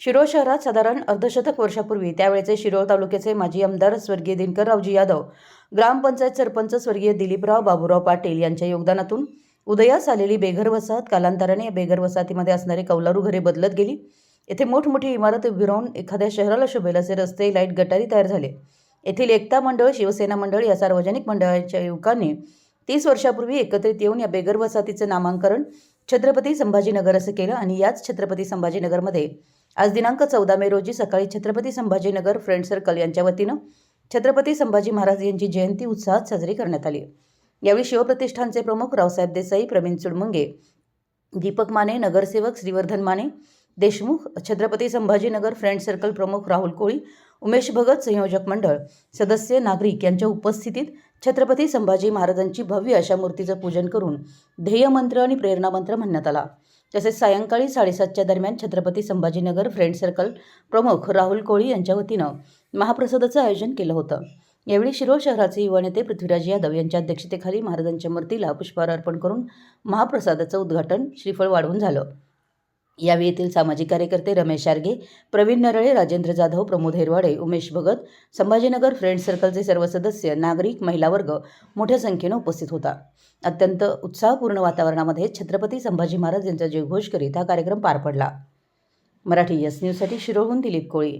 शिरोळ शहरात साधारण अर्धशतक वर्षापूर्वी त्यावेळेचे शिरोळ तालुक्याचे माजी आमदार स्वर्गीय दिनकररावजी यादव ग्रामपंचायत सरपंच स्वर्गीय दिलीपराव बाबूराव पाटील यांच्या योगदानातून उदयास आलेली बेघर वसाहत कालांतराने या बेघर वसाहतीमध्ये असणारी कौलारू घरे बदलत गेली. येथे मोठमोठी इमारत उभी राहून एखाद्या शहराला शोभेल असे रस्ते लाइट गटारी तयार झाले. येथील एकता मंडळ शिवसेना मंडळ या सार्वजनिक मंडळाच्या युवकांनी तीस वर्षापूर्वी एकत्रित येऊन या बेघर वसाहतीचे नामांकरण छत्रपती संभाजीनगर असं केलं आणि याच छत्रपती संभाजीनगरमध्ये आज दिनांक चौदा मे रोजी सकाळी छत्रपती संभाजीनगर फ्रेंड सर्कल यांच्या वतीनं छत्रपती संभाजी महाराज यांची जयंती उत्साहात साजरी करण्यात आली. यावेळी शिवप्रतिष्ठानचे प्रमुख रावसाहेब देसाई प्रवीण चुडमुंगे दीपक माने नगरसेवक श्रीवर्धन माने देशमुख छत्रपती संभाजीनगर फ्रेंड सर्कल प्रमुख राहुल कोळी उमेश भगत संयोजक मंडळ सदस्य नागरिक यांच्या उपस्थितीत छत्रपती संभाजी महाराजांची भव्य अशा मूर्तीचं पूजन करून ध्येयमंत्र आणि प्रेरणामंत्र म्हणण्यात आला. तसेच सायंकाळी साडेसातच्या दरम्यान छत्रपती संभाजीनगर फ्रेंड सर्कल प्रमुख राहुल कोळी यांच्या वतीनं महाप्रसादाचं आयोजन केलं होतं. यावेळी शिरोळ शहराचे युवा नेते पृथ्वीराज यादव यांच्या अध्यक्षतेखाली महाराजांच्या मूर्तीला पुष्पहार अर्पण करून महाप्रसादाचं उद्घाटन श्रीफळ वाढवून झालं. यावेळी येथील सामाजिक कार्यकर्ते रमेश शार्गे प्रवीण नरळे राजेंद्र जाधव प्रमोद हेरवाडे उमेश भगत संभाजीनगर फ्रेंड सर्कलचे सर्व सदस्य नागरिक महिला वर्ग मोठ्या संख्येनं उपस्थित होता. अत्यंत उत्साहपूर्ण वातावरणामध्ये छत्रपती संभाजी महाराज यांचा जयघोष करीत हा कार्यक्रम पार पडला. मराठी यस न्यूजसाठी शिरोहून दिलीप कोळी.